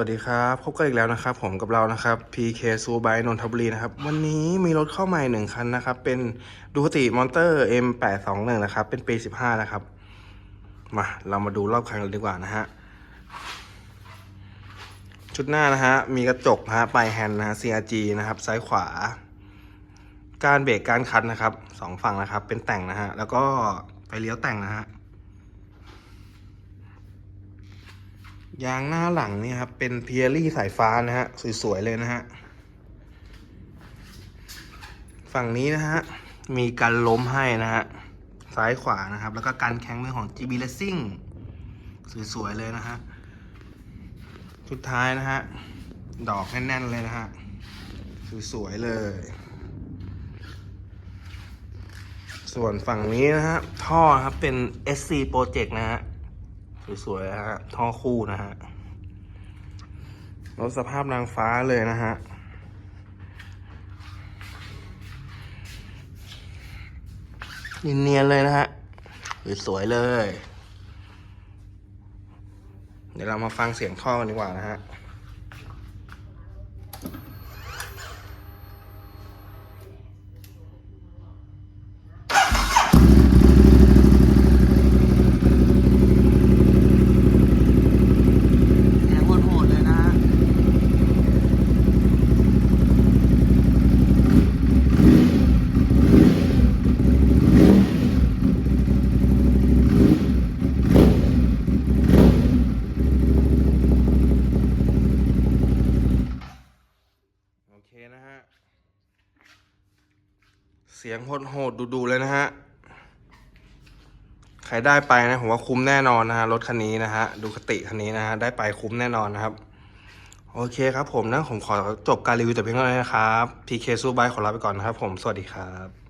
วัสดีครับพบกันอีกแล้วนะครับ ผมกับเรานะครับ PK ซูบายนนทบุรีนะครับ วันนี้มีรถเข้าใหม่หนึ่งคันนะครับ เป็นดูคติมอนเตอร์ M821 นะครับ เป็นปี 15 นะครับ มา เรามาดูรอบคันกันดีกว่านะฮะ ชุดหน้านะฮะ มีกระจกนะฮะปลายแฮนด์นะฮะ CRG นะครับ ซ้ายขวา การเบรกการคัดนะครับสองฝั่งนะครับ เป็นแต่งนะฮะ แล้วก็ไปเลี้ยวแต่งนะฮะ ยางหน้าหลังนี่ครับ เป็นเพียรี่สายฟ้านะฮะ สวย ๆ เลยนะฮะ ฝั่งนี้นะฮะ มีการล้มให้นะฮะ ซ้ายขวานะครับ แล้วก็การแข้งมือของ GB Racing สวย ๆ เลยนะฮะ สุดท้ายนะฮะ ดอกแน่น ๆ เลยนะฮะ สวย ๆ เลย ส่วนฝั่งนี้นะฮะ ท่อครับเป็น SC Project นะฮะ สวยๆนะฮะ ท่อคู่นะฮะ รถสภาพนางฟ้าเลยนะฮะ เนียนๆเลยนะฮะ สวยๆเลย เดี๋ยวเรามาฟังเสียงท่อกันดีกว่านะฮะ เสียงโหดๆเลยนะฮะ โอเค นะฮะ เสียงโหดๆดูๆเลยนะฮะ ใครได้ไปนะผมว่าคุ้มแน่นอนนะฮะรถคันนี้นะฮะ ดูคติคันนี้นะฮะ ได้ไปคุ้มแน่นอนนะครับ โอเคครับผมนะผมขอจบการรีวิวแต่เพียงเท่านี้นะครับ PK สู้บายขอลาไปก่อนนะครับผม สวัสดีครับ